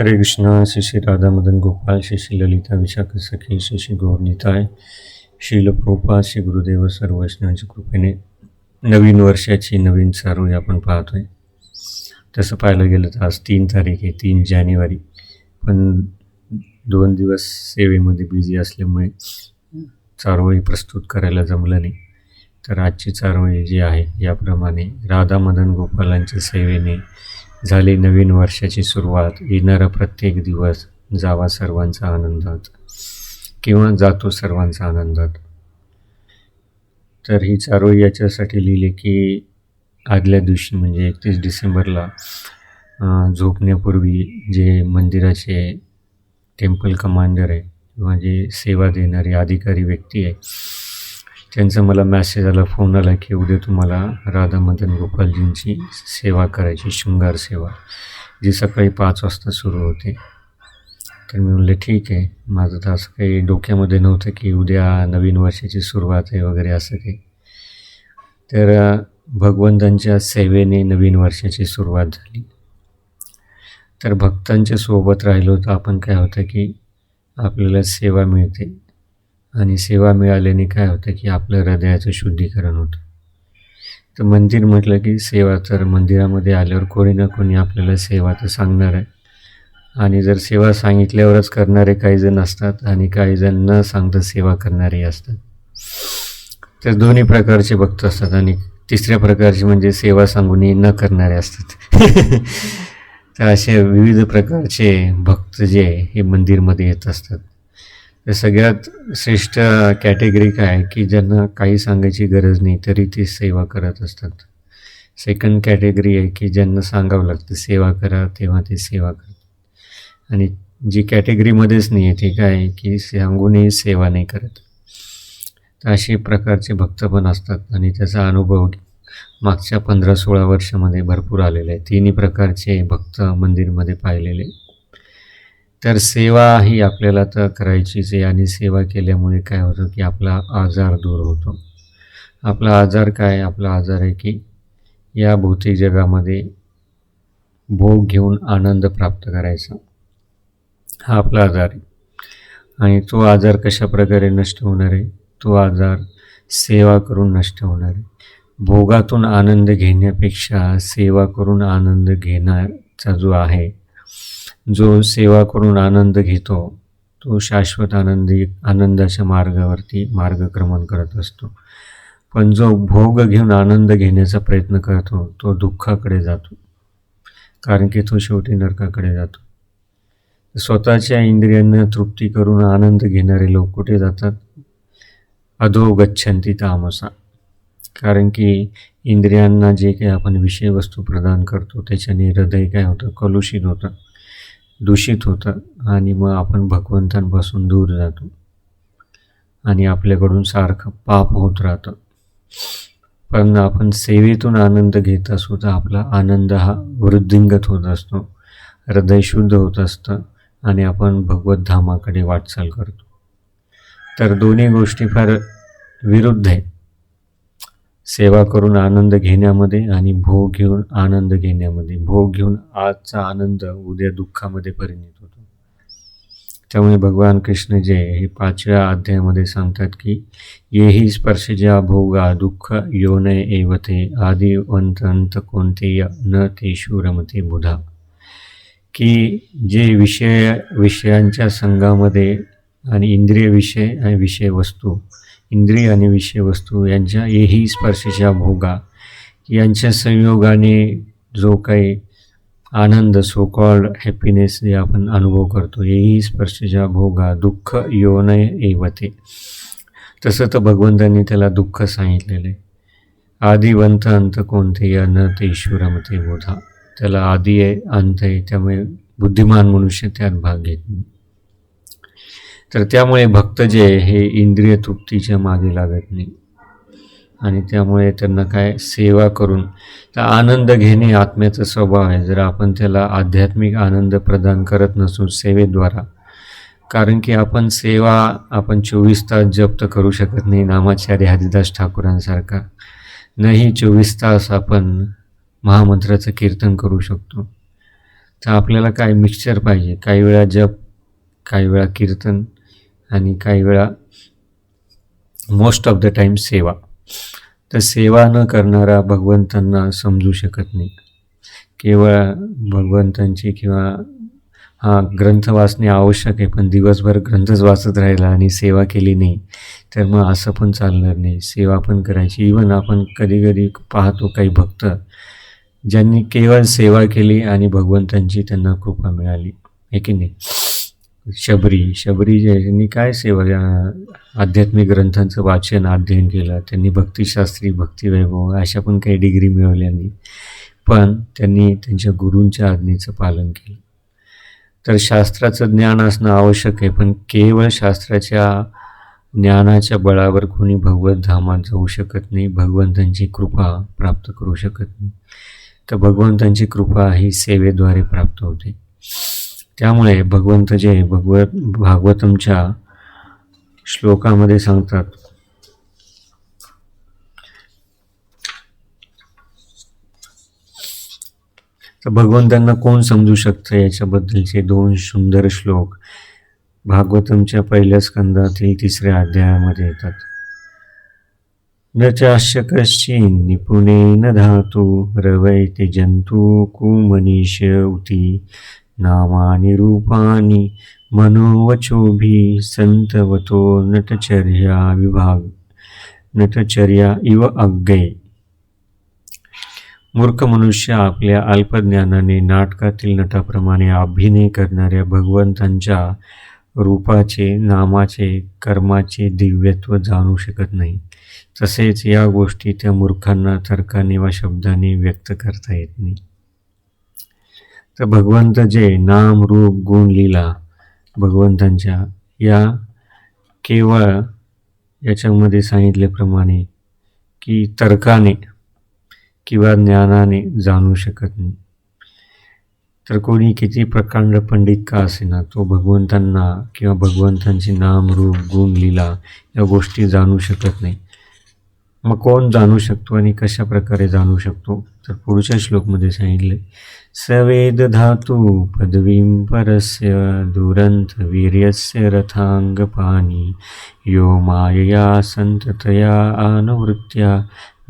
हरे कृष्ण श्री श्री राधा मदन गोपाल श्री श्री ललिता विशाख सखी श्री श्री गौरनीताय श्रील प्रोपा श्री गुरुदेव सर्व वैष्णवांच्या कृपेने नवीन वर्षाची नवीन चारोळी आपण पाहतोय. तसं पाहायला गेलं तर आज तीन तारीख आहे तीन जानेवारी. पण दोन दिवस सेवेमध्ये बिझी असल्यामुळे चारोळी प्रस्तुत करायला जमलं नाही. तर आजची चारोळी जी आहे याप्रमाणे राधा मदन गोपालांच्या सेवेने झाली नवीन वर्षाची सुरुवात. येणारा प्रत्येक दिवस जावा सर्वांचा आनंदात. किंवा जातो सर्वांचा आनंदात? तर ही चारोळी याच्यासाठी लिहिली की आदल्या दिवशी म्हणजे एकतीस डिसेंबरला झोपण्यापूर्वी जे मंदिराचे टेम्पल कमांडर आहे किंवा जे सेवा देणारे अधिकारी व्यक्ती आहे त्यांचा मला मॅसेज आला फोन आला की उद्या तुम्हाला राधा मदन गोपालजींची सेवा करायची शृंगार सेवा जी सकाळी पाच वाजता सुरू होते. तर मी म्हणलं ठीक आहे. माझं तर असं काही डोक्यामध्ये नव्हतं की उद्या नवीन वर्षाची सुरुवात आहे वगैरे असं काही. तर भगवंतांच्या सेवेने नवीन वर्षाची सुरुवात झाली. तर भक्तांच्या सोबत राहिलो तर आपण काय होतं की आपल्याला सेवा मिळते. आणि सेवा मिळाल्याने काय होतं की आपलं हृदयाचं शुद्धीकरण होतं. तर मंदिर म्हटलं की सेवा तर मंदिरामध्ये आल्यावर कोणी ना कोणी आपल्याला सेवा तर सांगणार आहे. आणि जर सेवा सांगितल्यावरच करणारे काही जण असतात आणि काही जण न सांगता सेवा करणारे असतात. तर दोन्ही प्रकारचे भक्त असतात आणि तिसऱ्या प्रकारचे म्हणजे सेवा सांगूनही न करणारे असतात. तर असे विविध प्रकारचे भक्त जे आहे हे मंदिरमध्ये येत असतात. तर सगळ्यात श्रेष्ठ कॅटेगरी काय आहे की ज्यांना काही सांगायची गरज नाही तरी ते सेवा करत असतात. सेकंड कॅटेगरी आहे की ज्यांना सांगावं लागतं सेवा करा तेव्हा ते सेवा करतात आणि जी कॅटेगरीमध्येच नाही आहे ते काय आहे की सांगूनही सेवा नाही करत. तर असे प्रकारचे भक्त पण असतात आणि त्याचा अनुभव मागच्या पंधरा सोळा वर्षामध्ये भरपूर आलेला आहे. तिन्ही प्रकारचे भक्त मंदिरमध्ये पाहिलेले. तर सेवा ही आपल्याला तर करायचीच आहे आणि सेवा केल्यामुळे काय होतं की आपला आजार दूर होतो. आपला आजार काय? आहे? आपला आजार आहे की या भौतिक जगामध्ये भोग घेऊन आनंद प्राप्त करायचा. हा आपला आजार आहे. आणि तो आजार कशा प्रकारे नष्ट होणार आहे? तो आजार सेवा करून नष्ट होणार आहे. भोगातून आनंद घेण्यापेक्षा सेवा करून आनंद घेण्याचा जो आहे जो सेवा करून आनंद घेतो तो शाश्वत आनंदी आनंदाच्या मार्गावरती मार्गक्रमण करत असतो. पण जो भोग घेऊन आनंद घेण्याचा प्रयत्न करतो तो दुःखाकडे जातो. कारण की तो शेवटी नरकाकडे जातो. स्वतःच्या इंद्रियांना तृप्ती करून आनंद घेणारे लोक कुठे जातात? अधो गच्छंती तामसा. कारण की इंद्रियांना जे काही आपण विषयवस्तू प्रदान करतो त्याच्याने हृदय काय होतं? कलुषित होतं. दूषित होतं आणि मग आपण भगवंतांपासून दूर जातो. आणि आपल्याकडून सारखं पाप होत राहतं. पण आपण सेवेतून आनंद घेत असू तर आपला आनंद हा वृद्धिंगत होत असतो. हृदय शुद्ध होत असतं आणि आपण भगवत धामाकडे वाटचाल करतो. तर दोन्ही गोष्टी फार विरुद्ध आहेत. सेवा करून आनंद घेण्यामध्ये आणि भोग घेऊन आनंद घेण्यामध्ये. भोग घेऊन आजचा आनंद उद्या दुःखामध्ये परिणित होतो. त्यामुळे भगवान कृष्ण जे हे पाचव्या अध्यायामध्ये सांगतात की येही स्पर्श ज्या भोगा दुःख योनय एवते आदिवंत अंत कोणते न तेषु रमते बुधा. की जे विषय विषयांच्या संघामध्ये आणि इंद्रिय विषय आणि विषय वस्तू इंद्रिय आणि विषयवस्तू यांच्या येही स्पर्शच्या भोगा. यांच्या संयोगाने जो काही आनंद सो कॉल्ड हॅपीनेस जे आपण अनुभव करतो हेही स्पर्शच्या भोगा दुःख योनय एवते तसं तर भगवंतांनी त्याला दुःख सांगितलेलं. आहे आदिवंत अंत कोणते? या न ते ईश्वरमते बोधा. त्याला आदी आहे अंत आहे त्यामुळे बुद्धिमान मनुष्य त्यात भाग घेत नाही तर त्यामुळे भक्त जे हे इंद्रिय तृप्तीच्या मागे लागत नाही. आणि त्यामुळे त्यांना काय सेवा करून तर आनंद घेणे आत्म्याचा स्वभाव आहे. जर आपण त्याला आध्यात्मिक आनंद प्रदान करत नसू सेवेद्वारा कारण की आपण सेवा आपण चोवीस तास जप्त करू शकत नाही नामाचार्य हरिदास ठाकूरांसारखा. नाही चोवीस तास आपण महामंत्राचं कीर्तन करू शकतो. तर आपल्याला काय मिक्सचर पाहिजे? काही वेळा जप काही वेळा कीर्तन आणि काही वेळा मोस्ट ऑफ द टाईम सेवा. तर सेवा न करणारा भगवंतांना समजू शकत नाही. केवळ भगवंतांची किंवा हा ग्रंथ वाचणे आवश्यक आहे पण दिवसभर ग्रंथच वाचत राहिला आणि सेवा केली नाही तर मग असं पण चालणार नाही. सेवा पण करायची. इवन आपण कधी कधी पाहतो काही भक्त ज्यांनी केवळ सेवा केली आणि भगवंतांची त्यांना कृपा मिळाली. आहे की नाही? शबरी शबरी यांनी काय सेवा या आध्यात्मिक ग्रंथांचं वाचन अध्ययन केलं त्यांनी भक्तिशास्त्री भक्तिवैभव अशा पण काही डिग्री मिळवल्या नाही पण त्यांनी त्यांच्या गुरूंच्या आज्ञेचं पालन केलं. तर शास्त्राचं ज्ञान असणं आवश्यक आहे पण केवळ शास्त्राच्या ज्ञानाच्या बळावर कोणी भगवत धामात जाऊ शकत नाही भगवंतांची कृपा प्राप्त करू शकत नाही. तर भगवंतांची कृपा ही सेवेद्वारे प्राप्त होते. त्यामुळे भगवंत जे भगवत भागवतमच्या श्लोकामध्ये सांगतात तर भगवंतांना कोण समजू शकतं याच्याबद्दलचे दोन सुंदर श्लोक भागवतमच्या पहिल्या स्कंदातील तिसऱ्या अध्यायामध्ये येतात. न चाश्य कश्चिन निपुणे धातू रवैते जंतू कुमनीष उती नामानि रूपानि मनोवचोभी संतवतो नटचर्या विभाग नटचर्या इव अग्गे. मूर्ख मनुष्य आपल्या अल्पज्ञानाने नाटकातील नटाप्रमाणे अभिनय करणाऱ्या भगवंतांच्या रूपाचे नामाचे कर्माचे दिव्यत्व जाणू शकत नाही. तसेच या गोष्टी त्या मूर्खांना तर्काने वा शब्दाने व्यक्त करता येत नाही. तर भगवंत जे नाम रूप गुण लीला भगवंतांच्या या केवळ याच्यामध्ये सांगितल्याप्रमाणे की तर्काने किंवा ज्ञानाने जाणू शकत नाही. तर कोणी किती प्रकांड पंडित का असेना तो भगवंतांना किंवा भगवंतांची नाम रूप गुण लीला या गोष्टी जाणू शकत नाही. मग कोण जाणू शकतो आणि कशा प्रकारे जाणू शकतो? तर पुढच्या श्लोकमध्ये सांगितले सवेद धातू पदवीं परस्य दुरंत वीर्यस्य रथांग पाणी यो मायया संततया अनुवृत्त्या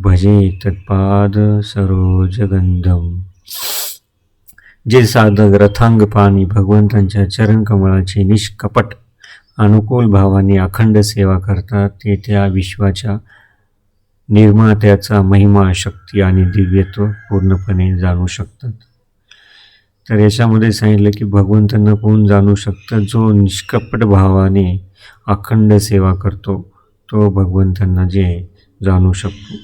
भजे तत्पाद सरोजगंधम जे साधक रथांग पाणी भगवंतांच्या चरणकमळाची निष्कपट अनुकूल भावाने अखंड सेवा करतात ते त्या विश्वाच्या निर्मात्याचा महिमा शक्ती आणि दिव्यत्व पूर्णपणे जाणू शकतात. तर याच्यामध्ये सांगितलं की भगवंतांना कोण जाणू शकतं? जो निष्कपट भावाने अखंड सेवा करतो तो भगवंतांना जे जाणू शकतो.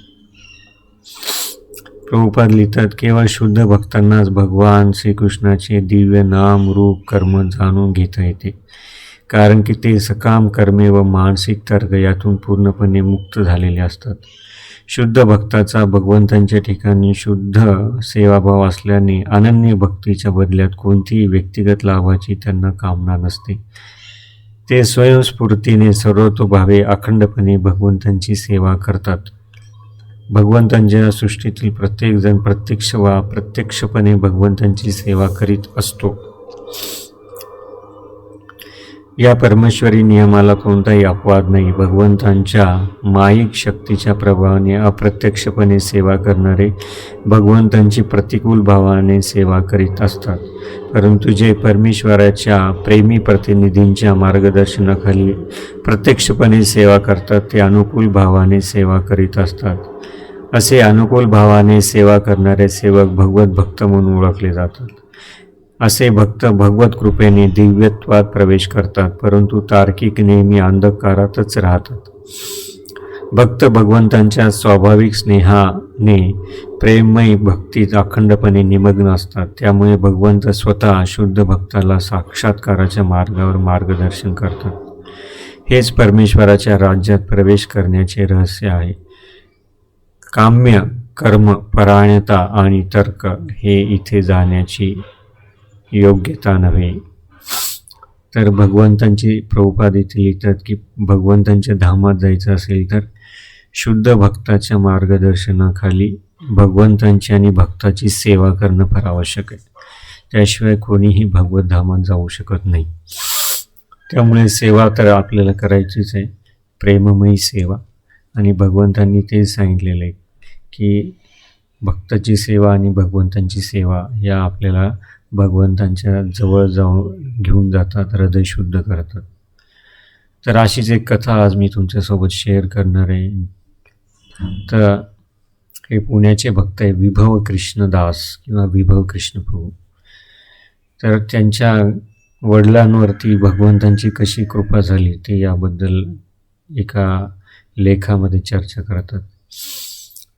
प्रभुपाद लिहितात केवळ शुद्ध भक्तांनाच भगवान श्रीकृष्णाचे दिव्य नाम रूप कर्म जाणून घेता येते. कारण की ते सकाम कर्मे व मानसिक तर्क यातून पूर्णपणे मुक्त झालेले असतात. शुद्ध भक्ताचा भगवंतांच्या ठिकाणी शुद्ध सेवाभाव असल्याने अनन्य भक्तीच्या बदल्यात कोणतीही व्यक्तिगत लाभाची त्यांना कामना नसते. ते स्वयंस्फूर्तीने सर्वतोभावे अखंडपणे भगवंतांची सेवा करतात. भगवंतांच्या सृष्टीतील प्रत्येकजण प्रत्यक्ष वा प्रत्यक्षपणे भगवंतांची सेवा करीत असतो. या परमेश्वरी नियमाला कोणताही अपवाद नाही. भगवंतांच्या माईक शक्तीच्या प्रभावाने अप्रत्यक्षपणे सेवा करणारे भगवंतांची प्रतिकूल भावाने सेवा करीत असतात. परंतु जे परमेश्वराच्या प्रेमी प्रतिनिधींच्या मार्गदर्शनाखाली प्रत्यक्षपणे सेवा करतात ते अनुकूल भावाने सेवा करीत असतात. असे अनुकूल भावाने सेवा करणारे सेवक भगवत भक्त म्हणून ओळखले जातात. असे भक्त भगवत कृपेने दिव्यत्वात प्रवेश करतात परंतु तार्किक नेहमी अंधकारातच राहतात. भक्त भगवंतांच्या स्वाभाविक स्नेहाने प्रेममयी भक्तीत अखंडपणे निमग्न असतात. त्यामुळे भगवंत स्वतः शुद्ध भक्ताला साक्षात्काराच्या मार्गावर मार्गदर्शन करतात. हेच परमेश्वराच्या राज्यात प्रवेश करण्याचे रहस्य आहे. काम्य कर्म परायणता आणि तर्क हे इथे जाण्याची योग्यता नव्हे? तर भगवंतांची प्रभुपाद इथे लिहितात की भगवंतांच्या धामात जायचं असेल तर शुद्ध भक्ताच्या मार्गदर्शनाखाली भगवंतांची आणि भक्ताची सेवा करणं फार आवश्यक आहे. त्याशिवाय कोणीही भगवत धामात जाऊ शकत नाही. त्यामुळे सेवा तर आपल्याला करायचीच आहे. प्रेममयी सेवा. आणि भगवंतांनी ते सांगितलेलं आहे की भक्ताची सेवा आणि भगवंतांची सेवा या आपल्याला भगवंतांच्या जवळ जाऊन घेऊन जातात हृदय शुद्ध करतात. तर अशीच एक कथा आज मी तुमच्यासोबत शेअर करणार आहे. तर हे पुण्याचे भक्त आहे विभव कृष्णदास किंवा विभव कृष्ण प्रभू. तर त्यांच्या वडिलांवरती भगवंतांची कशी कृपा झाली ते याबद्दल एका लेखामध्ये चर्चा करतात.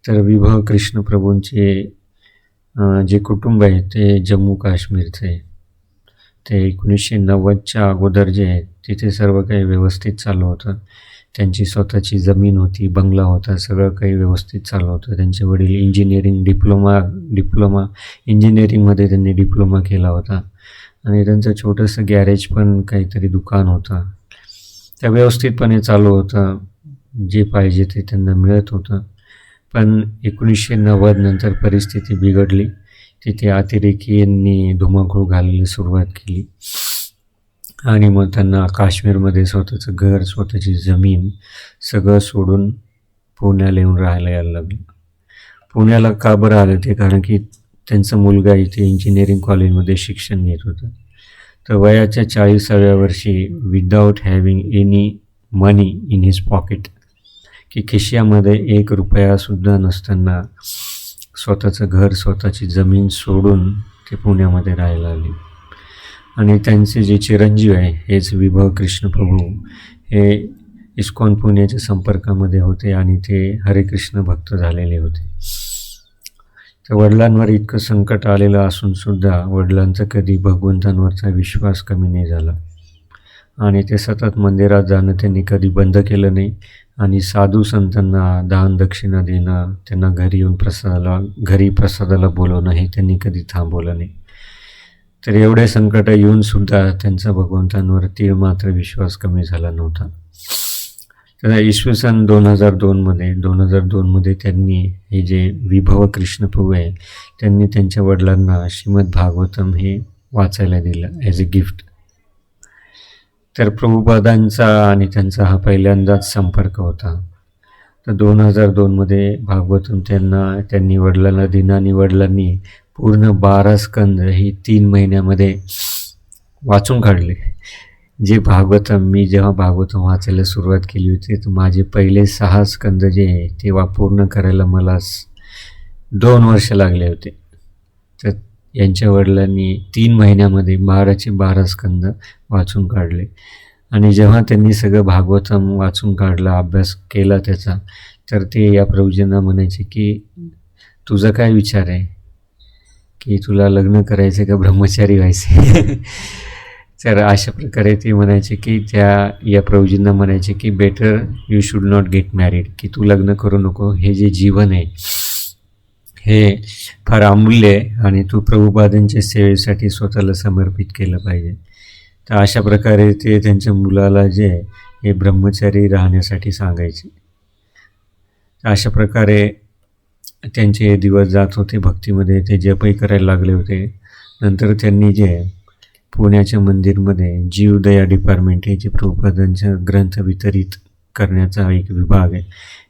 तर विभव कृष्ण प्रभूंचे जे कुटुंब आहे ते जम्मू काश्मीरचे ते एकोणीसशे नव्वदच्या अगोदर जे आहे तिथे सर्व काही व्यवस्थित चालू होतं. त्यांची स्वतःची जमीन होती बंगला होता सगळं काही व्यवस्थित चालू होतं. त्यांचे वडील इंजिनिअरिंग डिप्लोमा डिप्लोमा इंजिनिअरिंगमध्ये त्यांनी डिप्लोमा केला होता. आणि त्यांचं छोटंसं गॅरेज पण काहीतरी दुकान होतं. त्या व्यवस्थितपणे चालू होतं. जे पाहिजे ते त्यांना मिळत होतं. पण एकोणीसशे नव्वद नंतर परिस्थिती बिघडली. तिथे अतिरेकीयांनी धुमाकूळ घालायला सुरुवात केली. आणि मग त्यांना काश्मीरमध्ये स्वतःचं घर स्वतःची जमीन सगळं सोडून पुण्याला येऊन राहायला यायला लागलं. पुण्याला का बरं आलं ते? कारण की त्यांचा मुलगा इथे इंजिनिअरिंग कॉलेजमध्ये शिक्षण घेत होता. तर वयाच्या चाळीसाव्या वर्षी without having any money in his pocket की खिश्यामध्ये एक रुपयासुद्धा नसताना स्वतःचं घर स्वतःची जमीन सोडून ते पुण्यामध्ये राहायला आले. आणि त्यांचे जे चिरंजीव आहे हेच विभव कृष्ण प्रभू हे इस्कॉन पुण्याच्या संपर्कामध्ये होते आणि ते हरेकृष्ण भक्त झालेले होते. तर वडिलांवर इतकं संकट आलेलं असूनसुद्धा वडिलांचा कधी भगवंतांवरचा विश्वास कमी नाही झाला. आणि ते सतत मंदिरात जाणं त्यांनी कधी बंद केलं नाही. आणि साधू संतांना दान दक्षिणा देणं त्यांना घरी येऊन प्रसादाला घरी प्रसादाला बोलवणं हे त्यांनी कधी थांबवलं नाही. तर एवढे संकट येऊनसुद्धा त्यांचा भगवंतांवर तीळ मात्र विश्वास कमी झाला नव्हता. तर इसवी सन दोन हजार दोनमध्ये दोन हजार दोनमध्ये त्यांनी हे जे विभव कृष्णप्रभू आहे त्यांनी त्यांच्या वडिलांना श्रीमद भागवतम हे वाचायला दिलं ॲज अ गिफ्ट तर प्रभुपादांचा आणि त्यांचा हा पहिल्यांदाच संपर्क होता. तर दोन हजार दोनमध्ये भागवतम त्यांना त्यांनी वडिलांना दिनानी वडिलांनी पूर्ण बारा स्कंद ही तीन महिन्यामध्ये वाचून काढले. जे भागवतम मी जेव्हा भागवतम वाचायला सुरुवात केली होती तर माझे पहिले सहा स्कंद जे आहे ते वा पूर्ण करायला मला दोन वर्ष लागले होते. यांच्या वडिलांनी तीन महिन्यामध्ये बाराचे बारा स्कंद वाचून काढले. आणि जेव्हा त्यांनी सगळं भागवतम वाचून काढला अभ्यास केला त्याचा तर ते या प्रभूजींना म्हणायचे की तुझा काय विचार आहे? की तुला लग्न करायचं का ब्रह्मचारी व्हायचे तर अशा प्रकारे ते म्हणायचे की त्या या प्रभूजींना म्हणायचे की better you should not get married की तू लग्न करू नको. हे जे जीवन आहे हे फार अमूल्य आहे आणि तू प्रभुपादांच्या सेवेसाठी स्वतःला समर्पित केलं पाहिजे. तर अशा प्रकारे ते त्यांच्या मुलाला जे आहे हे ब्रह्मचारी राहण्यासाठी सांगायचे. अशा प्रकारे त्यांचे दिवस जात होते भक्तीमध्ये ते जपही करायला लागले होते. नंतर त्यांनी जे पुण्याच्या मंदिरमध्ये जीवदया डिपार्टमेंट हे जे प्रभुपादांचे ग्रंथ वितरित करण्याचा एक विभाग आहे.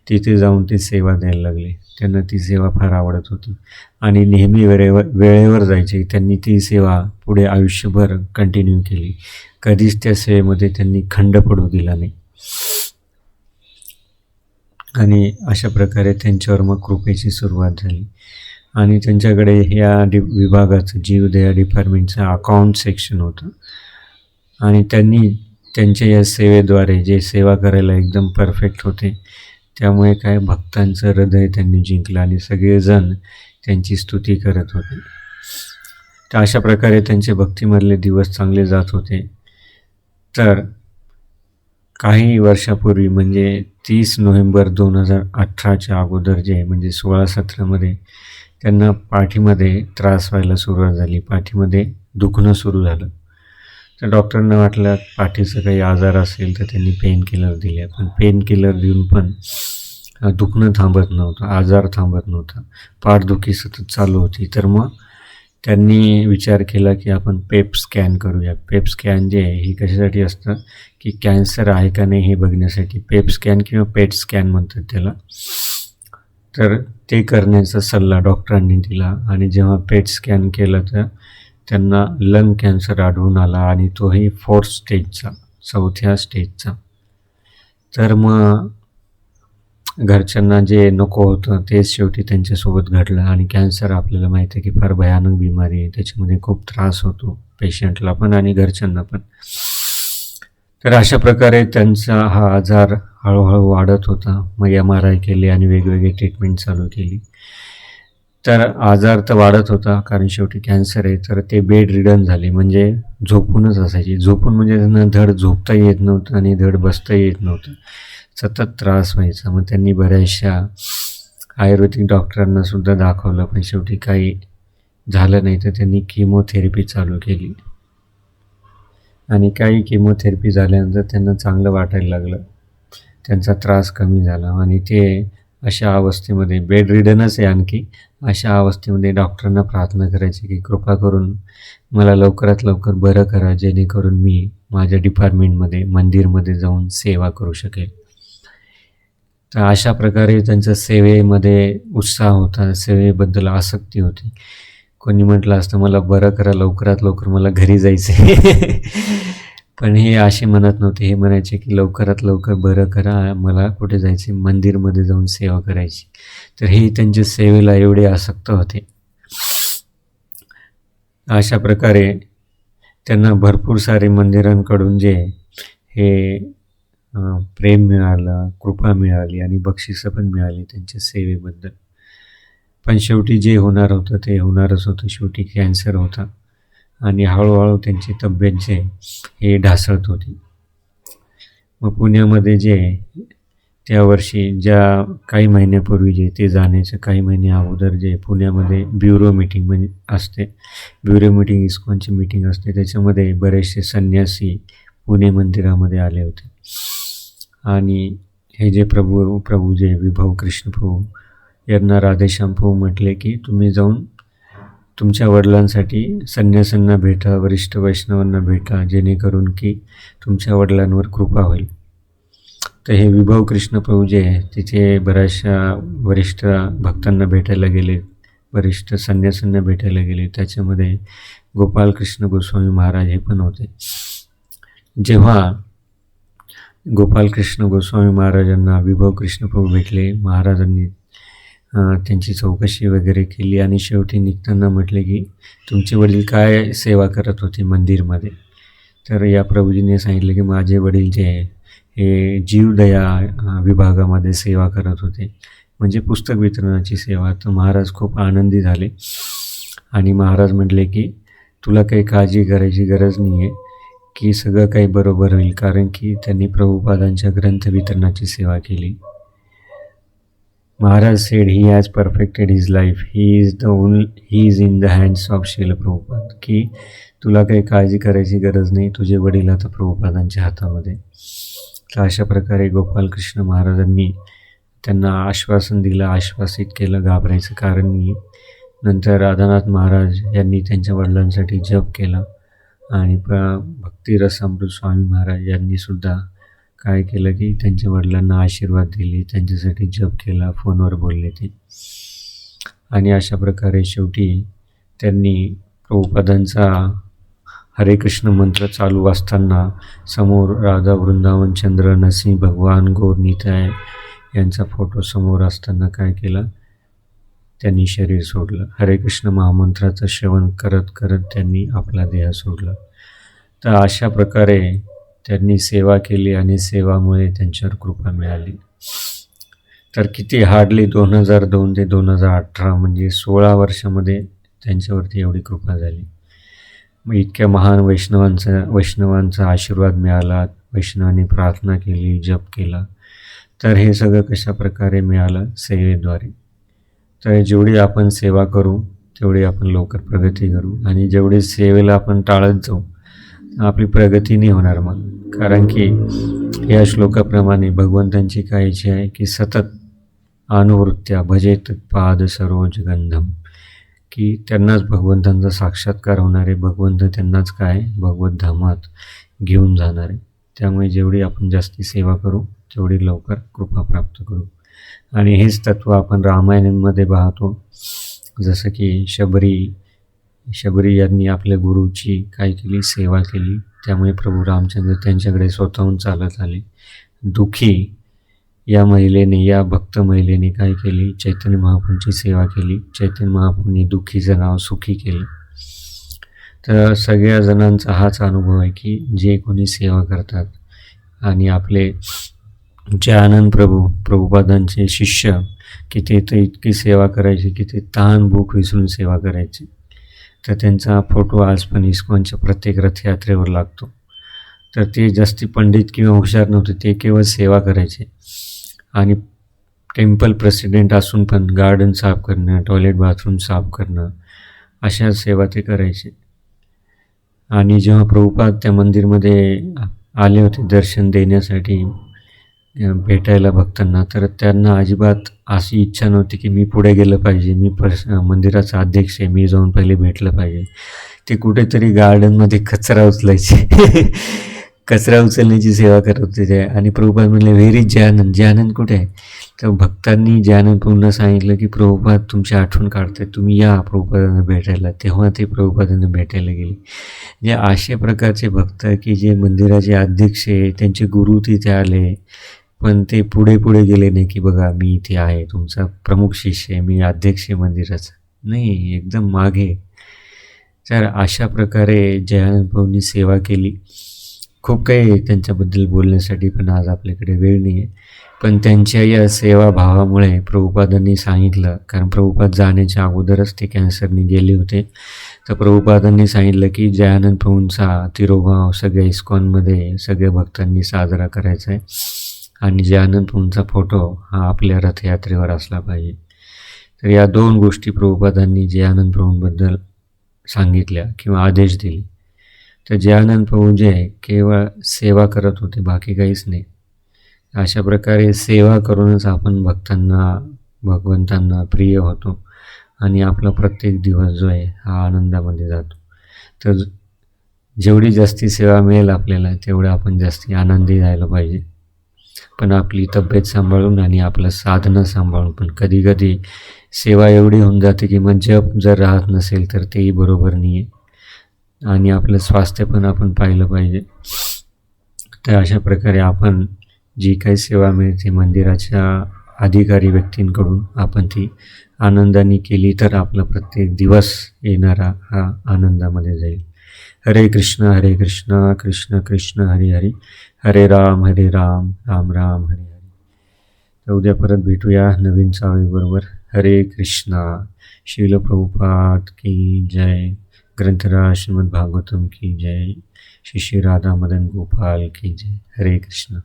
तिथे जाऊन ते सेवा द्यायला लागले. त्यांना ती सेवा फार आवडत होती. आणि नेहमी वेळेवर वेळेवर जायचे. त्यांनी ती सेवा पुढे आयुष्यभर कंटिन्यू केली. कधीच त्या सेवेमध्ये त्यांनी खंड पडू दिला नाही. आणि अशा प्रकारे त्यांच्यावर मग कृपेची सुरुवात झाली. आणि त्यांच्याकडे ह्या डि विभागाचं जीवदया डिपार्टमेंटचं अकाउंट सेक्शन होतं. आणि त्यांनी त्यांच्या या सेवेद्वारे जे सेवा करायला एकदम परफेक्ट होते. त्यामुळे काय भक्तांचं हृदय त्यांनी जिंकलं आणि सगळेजण त्यांची स्तुती करत होते. तर अशा प्रकारे त्यांचे भक्तीमधले दिवस चांगले जात होते. तर काही वर्षापूर्वी म्हणजे तीस नोव्हेंबर दोन हजार अठराच्या अगोदर जे म्हणजे सोळा सतरामध्ये त्यांना पाठीमध्ये त्रास व्हायला सुरुवात झाली. पाठीमध्ये दुखणं सुरू झालं. तर डॉक्टरांना वाटलं पाठीचं काही आजार असेल तर त्यांनी पेन किलर दिले पण पेन किलर देऊन पण दुखणं थांबत नव्हतं आजार थांबत नव्हता. पाठदुखी सतत चालू होती. तर मग त्यांनी विचार केला की आपण पेप स्कॅन करूया. पेप स्कॅन जे आहे हे कशासाठी असतं? की कॅन्सर आहे का नाही हे बघण्यासाठी. पेप स्कॅन किंवा पेट स्कॅन म्हणतात त्याला. तर ते करण्याचा सल्ला डॉक्टरांनी दिला. आणि जेव्हा पेट स्कॅन केलं तर त्यांना लंग कॅन्सर आढळून आला आणि तोही फोर्थ स्टेजचा चौथ्या स्टेजचा तर मग घरच्यांना जे नको होतं तेच शेवटी त्यांच्यासोबत घडलं आणि कॅन्सर आपल्याला माहिती आहे की फार भयानक बिमारी आहे त्याच्यामध्ये खूप त्रास होतो पेशंटला पण आणि घरच्यांना पण. तर अशा प्रकारे त्यांचा हा आजार हळूहळू वाढत होता. मग एम आर आय केली आणि वेगवेगळी ट्रीटमेंट चालू केली. तर आजार तर वाढत होता कारण शेवटी कॅन्सर आहे. तर ते बेड रिडन झाले. म्हणजे झोपूनच असायचे. झोपून म्हणजे त्यांना धड झोपता येत नव्हतं आणि धड बसता येत नव्हतं. सतत त्रास व्हायचा. मग त्यांनी बऱ्याचशा आयुर्वेदिक डॉक्टरांना सुद्धा दाखवलं पण शेवटी काही झालं नाही. तर त्यांनी किमोथेरपी चालू केली. आणि काही किमोथेरपी झाल्यानंतर त्यांना चांगलं वाटायला लागलं. त्यांचा त्रास कमी झाला. आणि ते अशा अवस्थेमध्ये बेड रिडनच आहे आणखी. अशा अवस्थेमध्ये डॉक्टरांना प्रार्थना करायची की कृपा करून मला लवकरात लवकर बरं करा जेणेकरून मी माझ्या डिपार्टमेंटमध्ये मंदिरमध्ये जाऊन सेवा करू शकेल. तर अशा प्रकारे त्यांचा सेवेमध्ये उत्साह होता सेवेबद्दल आसक्ती होती. कोणी म्हटलं असतं मला बरं करा लवकरात लवकर मला घरी जायचं आहे पण हे असे म्हणत नव्हते. हे म्हणायचे की लवकरात लवकर बरं करा. मला कुठे जायचे मंदिरमध्ये जाऊन सेवा करायची. तर हे त्यांच्या सेवेला एवढे आसक्त होते. अशा प्रकारे त्यांना भरपूर सारे मंदिरांकडून जे हे प्रेम मिळालं कृपा मिळाली आणि बक्षिसं पण मिळाली त्यांच्या सेवेबद्दल. पण शेवटी जे होणार होतं ते होणारच होतं. शेवटी कॅन्सर होता. आणि हळूहळू त्यांची तब्येत जे हे ढासळत होती. मग पुण्यामध्ये जे त्या वर्षी ज्या काही महिन्यापूर्वी जे ते जाण्याचं काही महिने अगोदर जे पुण्यामध्ये ब्युरो मिटिंग म्हणजे असते. ब्युरो मिटिंग इस्कॉनची मिटिंग असते. त्याच्यामध्ये बरेचसे संन्यासी पुणे मंदिरामध्ये आले होते. आणि हे जे प्रभू प्रभू जे विभव कृष्ण प्रभू यांना राधेश्याम प्रभू म्हटले की तुम्ही जाऊन तुमच्या वडिलांसाठी संन्यासांना भेटा वरिष्ठ वैष्णवांना भेटा जेणेकरून की तुमच्या वडिलांवर कृपा होईल. तर हे विभव कृष्ण प्रभू जे आहे तिथे बऱ्याचशा वरिष्ठ भक्तांना भेटायला गेले वरिष्ठ संन्यासांना भेटायला गेले. त्याच्यामध्ये गोपालकृष्ण गोस्वामी महाराज हे पण होते. जेव्हा गोपालकृष्ण गोस्वामी महाराजांना विभव कृष्ण प्रभू भेटले महाराजांनी त्यांची चौकशी वगैरे केली आणि शेवटी निघताना म्हटले की तुमचे वडील काय सेवा करत होते मंदिरमध्ये? तर या प्रभूजीने सांगितलं की माझे वडील जे आहे हे जीवदया विभागामध्ये सेवा करत होते. म्हणजे पुस्तक वितरणाची सेवा. तर महाराज खूप आनंदी झाले. आणि महाराज म्हटले की तुला काही काळजी करायची गरज नाही आहे की सगळं काही बरोबर होईल. कारण की त्यांनी प्रभुपादांच्या ग्रंथ वितरणाची सेवा केली. Maharaj said he has perfected his life he is the only he is in the hands of Srila Prabhupada की तुला काही काळजी करायची गरज नाही. तुझे वडील आता प्रभुपादांच्या हातामध्ये तर अशा प्रकारे गोपालकृष्ण महाराजांनी त्यांना आश्वासन दिलं. आश्वासित केलं. घाबरायचं कारण नाही. नंतर राधानाथ महाराज यांनी त्यांच्या वडिलांसाठी जप केला. आणि प्र भक्तिरसामृत स्वामी महाराज यांनीसुद्धा काय केलं की त्यांच्या वडिलांना आशीर्वाद दिले त्यांच्यासाठी जप केला फोनवर बोलले ते. आणि अशा प्रकारे शेवटी त्यांनी प्रभुपादांचा हरे कृष्ण मंत्र चालू असताना समोर राधा वृंदावन चंद्र नसी भगवान गौर यांचा फोटो समोर असताना काय केला? त्यांनी शरीर सोडलं. हरे कृष्ण महामंत्राचं श्रवण करत करत त्यांनी आपला देह सोडला. तर अशा प्रकारे त्यांनी सेवा केली आणि सेवामुळे त्यांच्यावर कृपा मिळाली. तर किती हार्डली दोन हजार दोन ते दोन हजार अठरा म्हणजे सोळा वर्षामध्ये त्यांच्यावरती एवढी कृपा झाली. मग इतक्या महान वैष्णवांचा वैष्णवांचा आशीर्वाद मिळाला वैष्णवांनी प्रार्थना केली जप केला. तर हे सगळं कशा प्रकारे मिळालं? सेवेद्वारे. तर जेवढी आपण सेवा करू तेवढी आपण लवकर प्रगती करू आणि जेवढी सेवेला आपण टाळत जाऊ आपली प्रगती नाही होणार मग. कारण की या श्लोकाप्रमाणे भगवंतांची काय इच्छा आहे की सतत अनुवृत्त्या भजेत पाद सरोज गंधम. की त्यांनाच भगवंतांचा साक्षात्कार होणार आहे भगवंत त्यांनाच काय? भगवत धामात घेऊन जाणार. आहे त्यामुळे जेवढी आपण जास्ती सेवा करू तेवढी लवकर कृपा प्राप्त करू. आणि हेच तत्त्व आपण रामायणांमध्ये पाहतो. जसं की शबरी शबरी यांनी आपल्या गुरुची काय केली सेवा केली. त्यामुळे प्रभू रामचंद्र त्यांच्याकडे स्वतःहून चालत आले. दुःखी या महिलेने या भक्त महिलेने काय केली? चैतन्य महापूंची सेवा केली. चैतन्य महापूंनी दुःखीचं नाव सुखी केलं. तर सगळ्या जणांचा हाच अनुभव आहे की जे कोणी सेवा करतात आणि आपले जे आनंद प्रभू प्रभुपादांचे शिष्य की ते तर इतकी सेवा करायची की ते ताण भूक विसरून सेवा करायची. तर त्यांचा फोटो आज पण इस्कॉनच्या प्रत्येक रथयात्रेवर लागतो. तर ते जास्ती पंडित किंवा हुशार नव्हते ते केवळ सेवा करायचे. आणि टेम्पल प्रेसिडेंट असून पण गार्डन साफ करणं टॉयलेट बाथरूम साफ करणं अशा सेवा ते करायचे. आणि जेव्हा प्रभुपाद त्या मंदिरमध्ये आले होते दर्शन देण्यासाठी भेटायला भक्तांना तर त्यांना अजिबात अशी इच्छा नव्हती की मी पुढे गेलं पाहिजे. मी पर्स मंदिराचा अध्यक्ष आहे. मी जाऊन पहिले भेटलं पाहिजे. ते कुठेतरी गार्डनमध्ये कचरा उचलायचे. कचरा उचलण्याची सेवा करत होते ते. आणि प्रभुपाद म्हणले व्हेरी ज्यानंद. जयानंद कुठे आहे? तर भक्तांनी जयानंद पूर्ण सांगितलं की प्रभुपाद तुमची आठवण काढते तुम्ही या प्रभुपादांना भेटायला. तेव्हा ते प्रभुपादांना भेटायला गेले. जे अशा प्रकारचे भक्त की जे मंदिराचे अध्यक्ष आहे त्यांचे गुरु तिथे आले. पण ते पुढे पुढे गेले नाही की बघा मी इथे आहे तुमचा प्रमुख शिष्य आहे मी अध्यक्ष मंदिराचा. नाही एकदम मागे. तर अशा प्रकारे जयानंद भाऊंनी सेवा केली. खूप काही त्यांच्याबद्दल बोलण्यासाठी पण आज आपल्याकडे वेळ नाही आहे पण त्यांच्या या सेवाभावामुळे प्रभुपादांनी सांगितलं कारण प्रभुपाद जाण्याच्या अगोदरच ते कॅन्सरने गेले होते. तर प्रभुपादांनी सांगितलं की जयानंद प्रभूंचा तिरोभाव सगळ्या इस्कॉनमध्ये सगळ्या भक्तांनी साजरा करायचा आहे. आणि जे आनंदपूरचा फोटो हा आपल्या रथयात्रेवर असला पाहिजे. तर या दोन गोष्टी प्रभुपादांनी जयानंद प्रभूंबद्दल सांगितल्या किंवा आदेश दिले. तर जयानंद प्रभू जे आहे केवळ सेवा करत होते बाकी काहीच नाही. अशा प्रकारे सेवा करूनच आपण भक्तांना भगवंतांना प्रिय होतो आणि आपला प्रत्येक दिवस जो आहे हा आनंदामध्ये जातो. तर जेवढी जास्ती सेवा मिळेल आपल्याला तेवढं आपण जास्ती आनंदी जायला पाहिजे. पण आपली तब्येत सांभाळून आणि आपलं साधनं सांभाळून पण कधी कधी सेवा एवढी होऊन जाते की मग जप जर राहत नसेल तर तेही बरोबर नाही आहे आणि आपलं स्वास्थ्य पण आपण पाहिलं पाहिजे. तर अशा प्रकारे आपण जी काही सेवा मिळते मंदिराच्या अधिकारी व्यक्तींकडून आपण ती आनंदाने केली तर आपला प्रत्येक दिवस येणारा हा आनंदामध्ये जाईल. हरे कृष्ण हरे कृष्ण कृष्ण कृष्ण हरे हरी. हरे राम हरे राम राम राम हरे हरे. तर उद्या परत भेटूया नवीन चाळीबरोबर. हरे कृष्णा. शिल प्रभुपाद की जय. ग्रंथराज श्रीमद भागवतम की जय. श्री श्री राधा मदन गोपाल की जय. हरे कृष्णा.